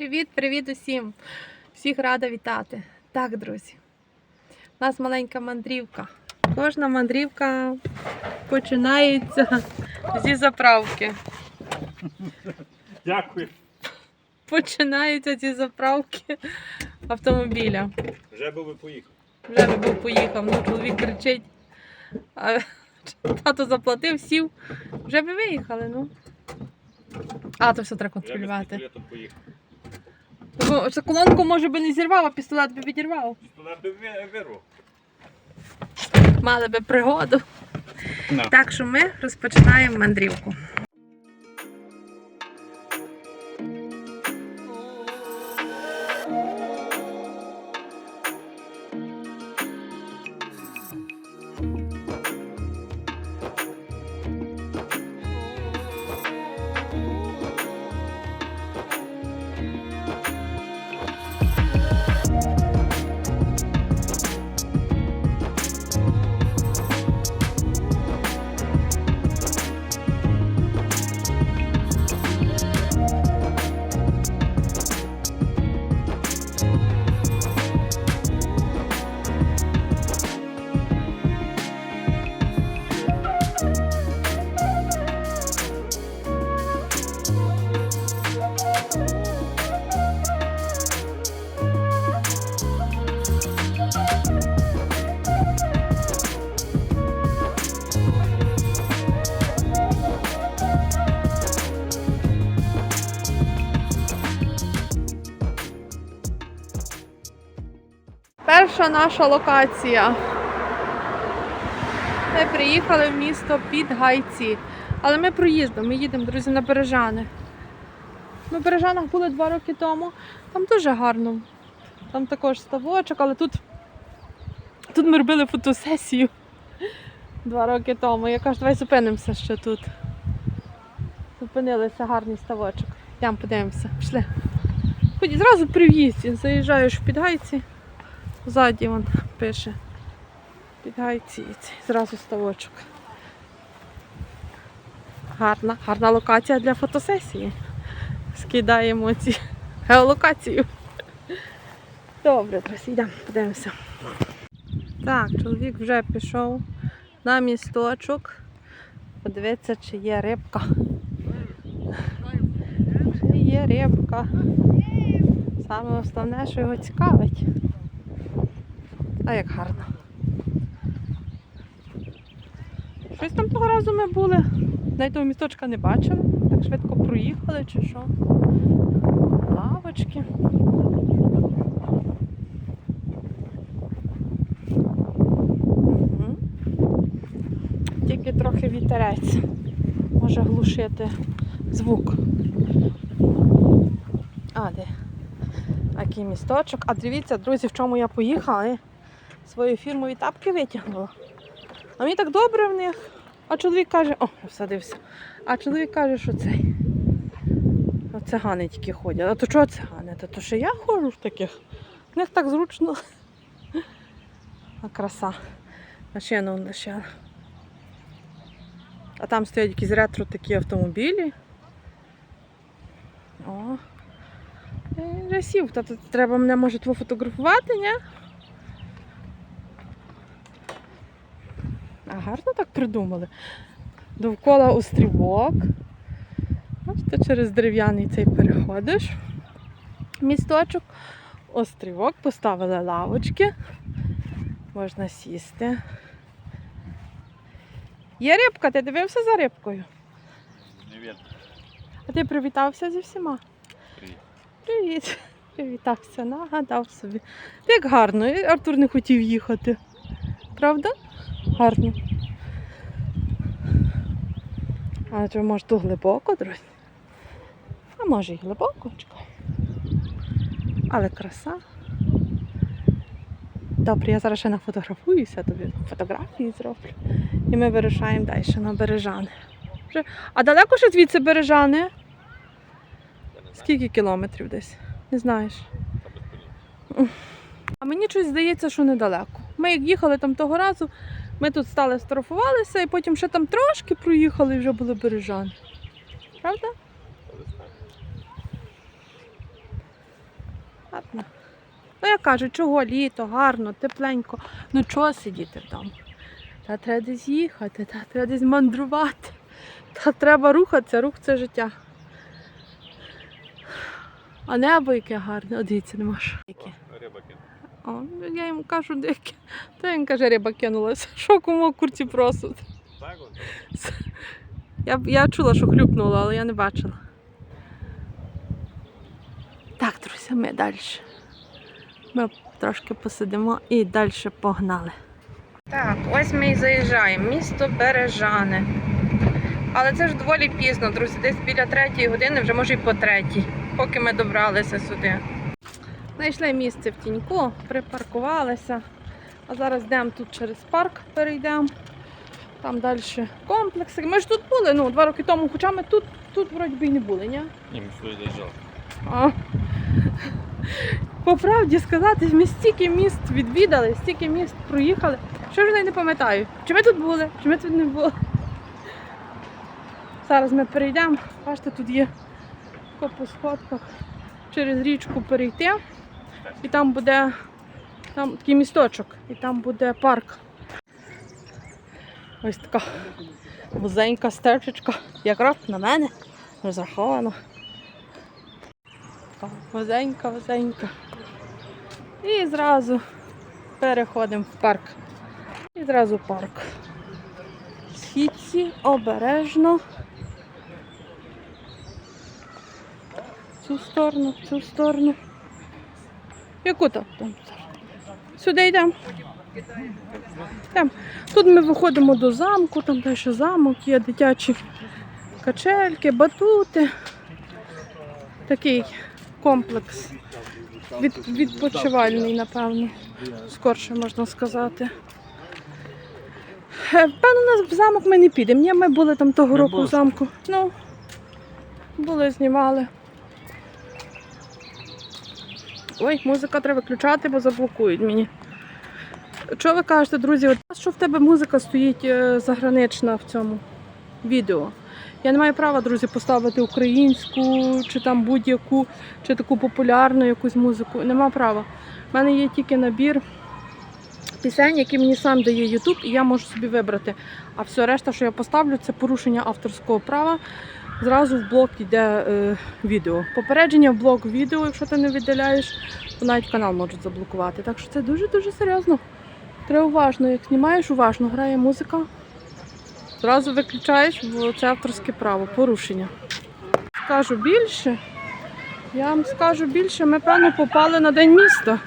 Привіт-привіт усім! Всіх рада вітати. Так, друзі, у нас маленька мандрівка. Кожна мандрівка починається зі заправки. Дякую. Починається зі заправки автомобіля. Вже би ви поїхали. Вже би був поїхав, ну чоловік кричить. А тато заплатив, сів. Вже би виїхали, ну. А, то все треба контролювати. Це колонку може би не зірвав, а пістолет би відірвав. Пістолет би вирвав. Мали би пригоду. No. Так що ми розпочинаємо мандрівку. Наша локація. Ми приїхали в місто Підгайці. Але ми проїздом, ми їдемо, друзі, на Бережани. Ми в Бережанах були два роки тому. Там дуже гарно. Там також ставочок, але тут, тут ми робили фотосесію два роки тому. Я кажу, давай зупинимося ще тут. Зупинилися гарний ставочок. Йдемо подивимося. Пішли. Хоч зразу при в'їзді заїжджаєш в Підгайці. Ззаді вон пише. Підгайці і цей, зразу ставочок. Гарна, гарна локація для фотосесії. Скидаємо ці геолокацію. Добре, друзі, йдемо, подивимося. Так, чоловік вже пішов на місточок. Подивитися, чи є рибка. Чи є рибка. Саме основне, що його цікавить. А як гарно. Щось там того разу ми були. Навіть того місточка не бачили. Так швидко проїхали чи що. Лавочки. Тільки трохи вітерець. Може глушити звук. А, де? Який місточок. А дивіться, друзі, в чому я поїхала. Свої фірмові тапки витягнула. А мені так добре в них. А чоловік каже, о, всадився. А чоловік каже, що цей. А цигани тільки ходять. А то чого цигани? Та то що я ходжу в таких. В них так зручно. А краса. Машину лише. А там стоять якісь ретро такі автомобілі. О. Е, сів. Та тут треба мене може фотографувати, ні? А гарно так придумали. Довкола острівок. Бачите, через дерев'яний цей переходиш. Місточок. Острівок, поставили лавочки. Можна сісти. Є рибка, ти дивився за рибкою? Не видно. А ти привітався зі всіма? Привіт. Привіт. Привітався, нагадав собі. Ти як гарно, Артур не хотів їхати. Правда? Гарно. А чи може тут глибоко, друзі? А може і глибоко, чекай. Але краса. Добре, я зараз ще нафотографуюся, тобі фотографії зроблю. І ми вирушаємо далі на бережани. А далеко ще звідси бережани? Скільки кілометрів десь? Не знаєш. А мені щось здається, що недалеко. Ми як їхали там того разу, ми тут стали строфувалися і потім ще там трошки проїхали і вже були бережани. Правда? гарно. Ну, я кажу, чого літо, гарно, тепленько. Ну чого сидіти вдома? Та треба десь їхати, та треба десь мандрувати. Та треба рухатися, рух це життя. А небо яке гарне, О, дивіться, не можу. О, я йому кажу, деяке. Та він каже, риба кинулася. Що кому курці просуть. Я, я чула, що хлюпнуло, але я не бачила. Так, друзі, ми далі. Ми трошки посидимо і далі погнали. Так, ось ми і заїжджаємо. Місто Бережане. Але це ж доволі пізно, друзі. Десь біля третьої години, вже може і по третій, поки ми добралися сюди. Знайшли місце в тіньку, припаркувалися. А зараз йдемо тут через парк, перейдемо. Там далі комплекси. Ми ж тут були ну, два роки тому, хоча ми тут, тут вроді би і не були, ні? Ні, ми сюди доїжджали. А. По правді сказати, ми стільки міст відвідали, стільки міст проїхали, що вже не пам'ятаю, чи ми тут були, чи ми тут не були. Зараз ми перейдемо. Бачите, тут є по сходках через річку перейти. І там буде там такий місточок, і там буде парк. Ось така вузенька стежечка, якраз на мене розраховано. Така Вузенька, вузенька. І зразу переходимо в парк. І зразу парк. Східці обережно. В цю сторону, в цю сторону. Яку там? там? Сюди йдемо. Йдемо. Тут ми виходимо до замку, там далі замок, є дитячі качельки, батути. Такий комплекс. Від, відпочивальний, напевно. Скорше можна сказати. Е, Певно, нас в замок ми не підемо. Ні, ми були там того року в замку. Ну, були, знімали. Ой, музика треба виключати, бо заблокують мені. Що ви кажете, друзі? От що в тебе музика стоїть е, загранична в цьому відео? Я не маю права, друзі, поставити українську чи там будь-яку, чи таку популярну якусь музику. Нема права. У мене є тільки набір пісень, які мені сам дає YouTube, і я можу собі вибрати. А все решта, що я поставлю, це порушення авторського права. Зразу в блок йде е, відео. Попередження в блок відео, якщо ти не віддаляєш, то навіть канал можуть заблокувати. Так що це дуже-дуже серйозно. Треба уважно, як знімаєш, уважно грає музика. Зразу виключаєш, бо це авторське право, порушення. Скажу більше. Я вам скажу більше, ми певно попали на день міста.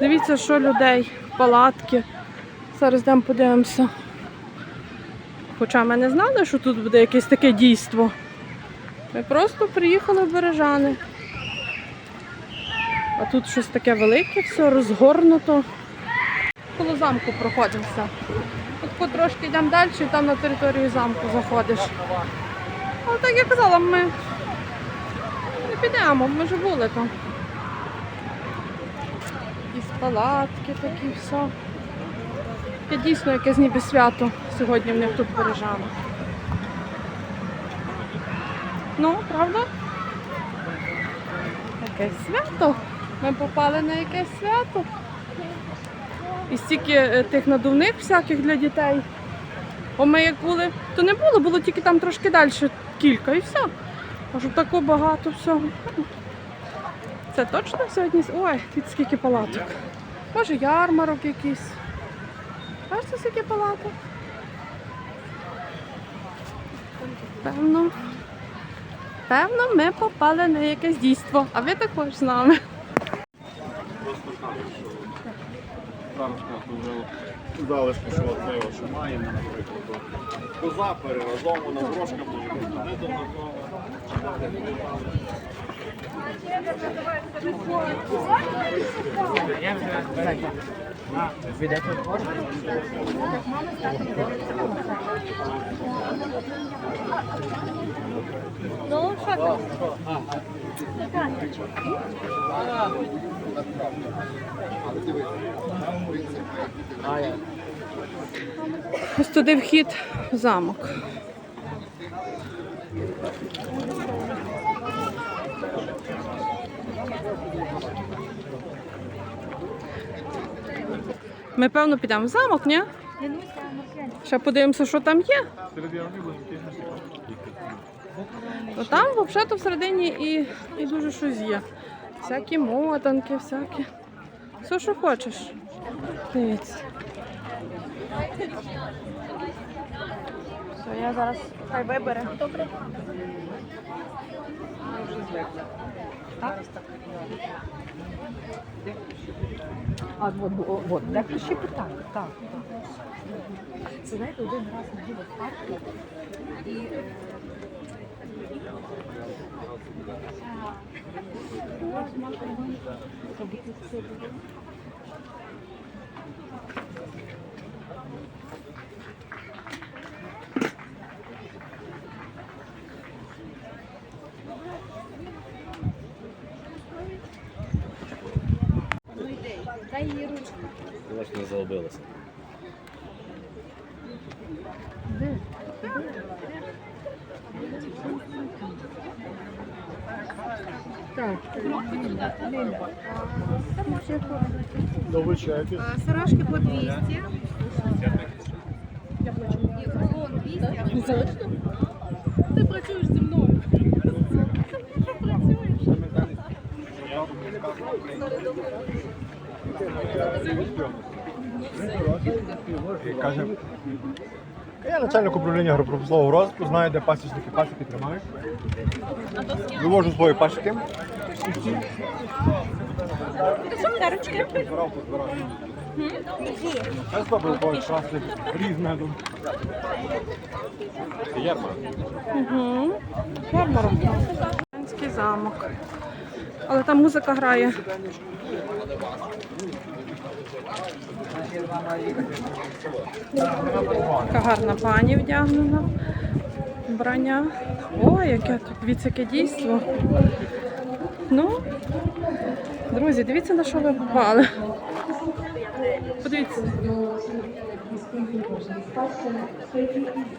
Дивіться, що людей, палатки. Зараз йдемо подивимося. Хоча ми не знали, що тут буде якесь таке дійство. Ми просто приїхали в Бережани. А тут щось таке велике, все розгорнуто. Коло замку проходимося. Тут потрошки йдемо далі, і там на територію замку заходиш. Але так я казала, ми не підемо, ми вже були там. Якісь палатки такі, все. Це дійсно якесь ніби свято сьогодні в них тут бережано. Ну, правда? Якесь свято. Ми попали на якесь свято. І стільки е, тих надувних всяких для дітей. Бо ми як були, то не було, було тільки там трошки далі кілька і все. А щоб тако багато всього. Це точно сьогодні? Ой, тут скільки палаток. Може ярмарок якийсь. Бачите, скільки палаток? Певно. Певно, ми попали на якесь дійство, а ви також з нами. Зараз вже залишки, що ми що маємо, наприклад. Коза переразована, брошка може бути не до такого. Ну, що? Ось туди вхід в замок. Ми певно підемо в замок, ні? Ще подивимося, що там є. То там взагалі всередині і, і дуже щось є. Всякі мотанки, всякі. Все, що хочеш. Дивіться. Все, я зараз хай вибере. Добре. А от, от, от дехто ще питає, так. так. Це знаєте, один раз були в парку і е, Власне, заробилася. Долучайтесь. Сорожки по 200. Кулон 200. Ти працюєш зі мною. Каже, я начальник управління агропромислового розвитку, знаю, де пасічники пасіки тримають. Вивожу свої пасіки. Позбирав. Я зробив когось красти різне. Ярмарок. Замок. Але там музика грає. Така гарна пані вдягнена. Вбрання. Ой, яке тут яке дійство. Ну, друзі, дивіться, на що ви попали. Подивіться.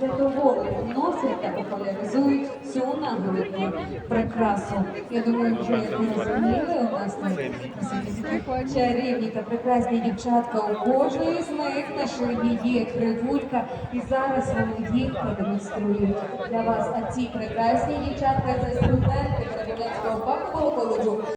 Задоволені носять та популяризують цю нагородну прикрасу. Я думаю, вже як ви зрозуміли, у нас чарівні та прекрасні дівчатка. У кожної з них на шиї є кривулька, і зараз вони їх продемонструють для вас. А ці прекрасні дівчатка це студенти Кремлівського фахового коледжу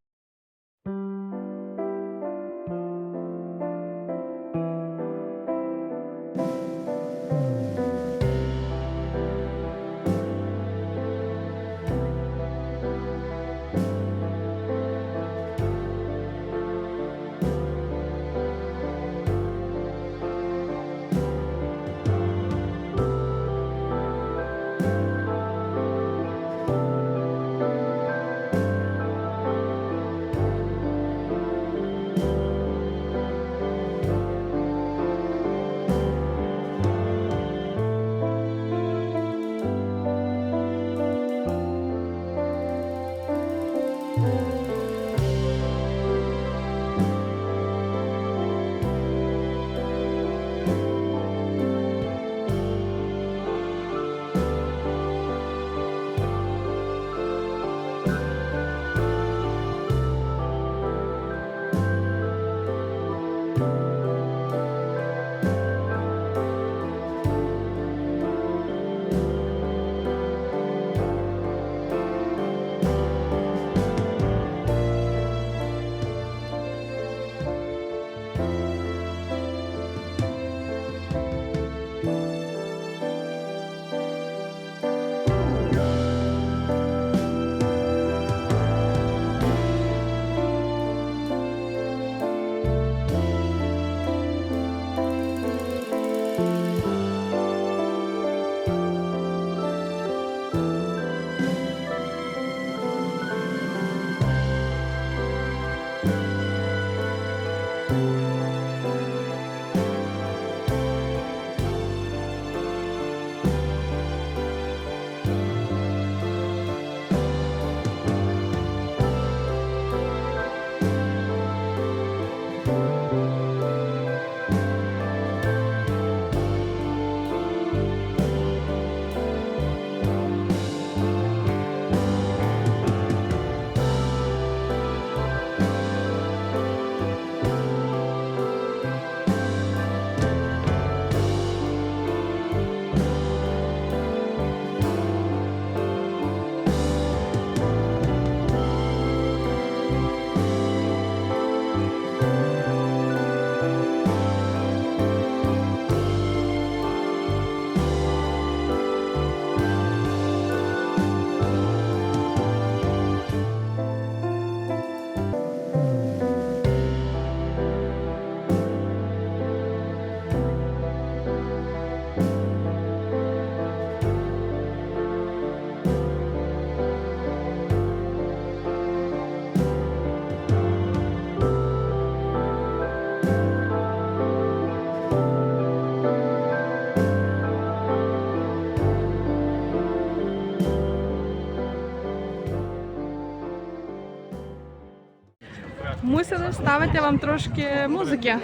мусили вставити вам трошки музики.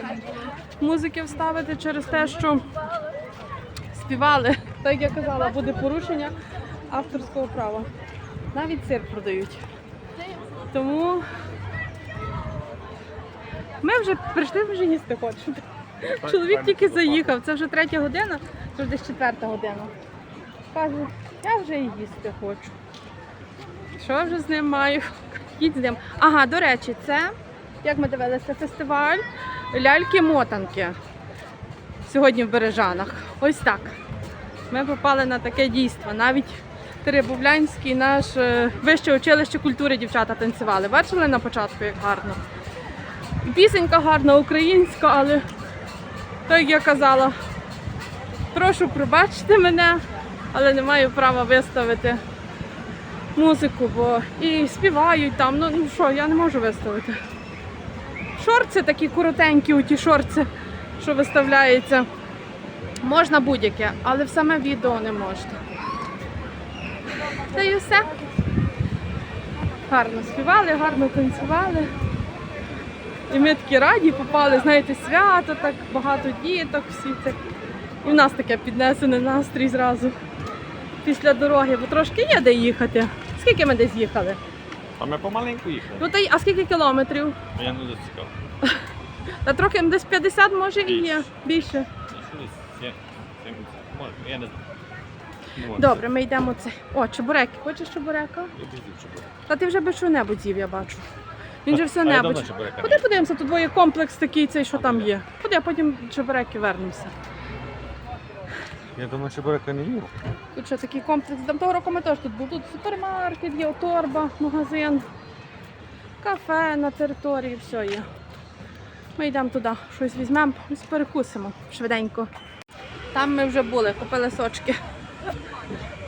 Музики вставити через те, що співали. Так як я казала, буде порушення авторського права. Навіть сир продають. Тому ми вже прийшли, ми вже їсти хочемо. Чоловік тільки заїхав, це вже третя година, це вже десь четверта година. Каже, я вже і їсти хочу. Що я вже з ним маю? Їдь з ним. Ага, до речі, це, як ми дивилися, фестиваль ляльки-мотанки. Сьогодні в Бережанах. Ось так. Ми попали на таке дійство. Навіть Теребовлянський наш е, вище училище культури дівчата танцювали. Бачили на початку, як гарно. Пісенька гарна, українська, але так як я казала, прошу пробачте мене, але не маю права виставити музику, бо і співають там. Ну, ну що, я не можу виставити. Шорти такі коротенькі, у ті шорти, що виставляються. Можна будь-яке, але в саме відео не можна. Та і все. Гарно співали, гарно танцювали. І ми такі раді попали, знаєте, свято, так багато діток, всі так. І в нас таке піднесений настрій зразу після дороги, бо трошки є де їхати. Скільки ми десь їхали? А ми помаленьку їхали. Ну та й а скільки кілометрів? Я не зацікав. Та трохи десь 50 може і є більше. Може, я не знаю. Добре, ми йдемо це. О, чебуреки. Хочеш чебурека? Та ти вже би що-небудь з'їв, я бачу. Він же все небудь. Куди подивимося, тут двоє комплекс такий, цей, що там є. Куди, а потім чебуреки вернемося. Я думаю, що не їв. Тут ще такий комплекс. Там того року ми теж тут був. Тут супермаркет є, торба, магазин, кафе на території, все є. Ми йдемо туди, щось візьмемо, щось перекусимо швиденько. Там ми вже були, купили сочки.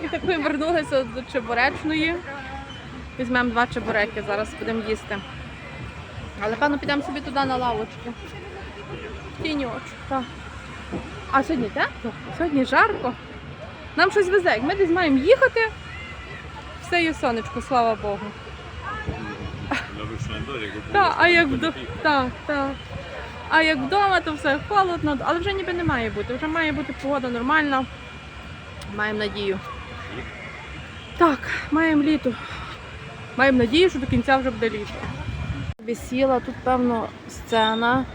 І так ми вернулися до чебуречної. Візьмемо два чебуреки, зараз будемо їсти. Але певно підемо собі туди на лавочку. Тіньочок, так. А сьогодні тепло, сьогодні жарко. Нам щось везе. Як ми десь маємо їхати, все є сонечко, слава Богу. А як вдома. А як вдома, то все холодно, але вже ніби не має бути. Вже має бути погода нормальна. Маємо надію. Так, маємо літо. Маємо надію, що до кінця вже буде літо. Висіла тут, певно, сцена.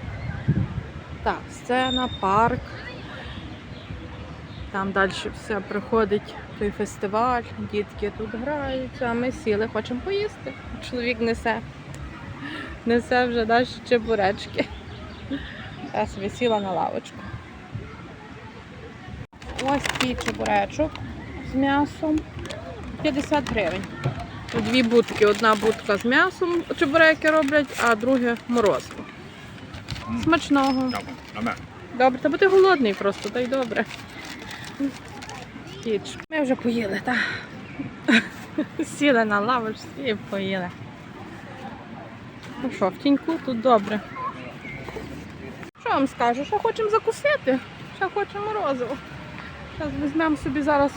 Так, сцена, парк. Там далі все приходить той фестиваль, дітки тут граються, а ми сіли, хочемо поїсти. Чоловік несе. Несе вже наші чебуречки. Я собі сіла на лавочку. Ось такий чебуречок з м'ясом. 50 гривень. Дві будки. Одна будка з м'ясом чебуреки роблять, а друге морозиво. Смачного. Добре, та бо ти голодний просто, та й добре. Їдж. Ми вже поїли, так? Сіли на лавочці і поїли. Ну що, в тіньку тут добре. Що вам скажу? Що хочемо закусити? Що хочемо морозиво. Зараз візьмемо собі зараз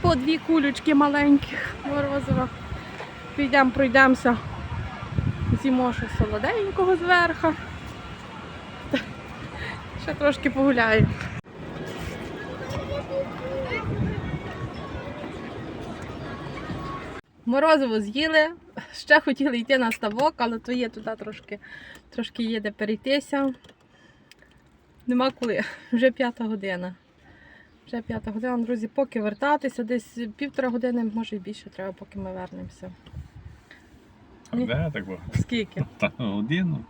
по дві кулючки маленьких морозива. Підемо, пройдемося. З'їмо щось солоденького зверху. Ще трошки погуляю. Морозиво з'їли, ще хотіли йти на ставок, але то є туди трошки, трошки є де перейтися. Нема коли, вже п'ята година. Вже п'ята година, друзі, поки вертатися, десь півтора години, може і більше треба, поки ми вернемося. Ні. Де так було? Скільки? Та годину.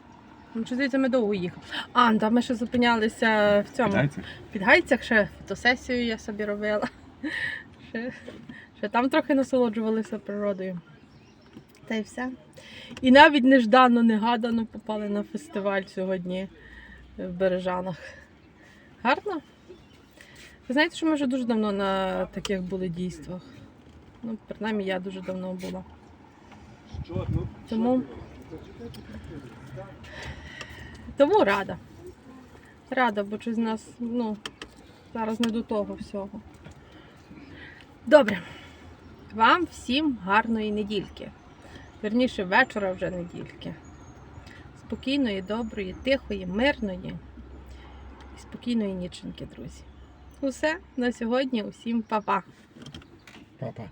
Ну, Чи здається, ми довго їхали. А, там ми ще зупинялися в цьому. Дайте. Під Гайцях ще фотосесію я собі робила. Ще, ще там трохи насолоджувалися природою. Та й все. І навіть неждано, негадано попали на фестиваль сьогодні в Бережанах. Гарно? Ви знаєте, що ми вже дуже давно на таких були дійствах. Ну, принаймні, я дуже давно була. Тому, тому рада. Рада, бо щось з нас ну, зараз не до того всього. Добре. Вам всім гарної недільки. верніше вечора вже недільки. Спокійної, доброї, тихої, мирної і спокійної ніченьки, друзі. Усе на сьогодні. Усім па-па. Папа.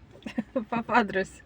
Па-па, друзі.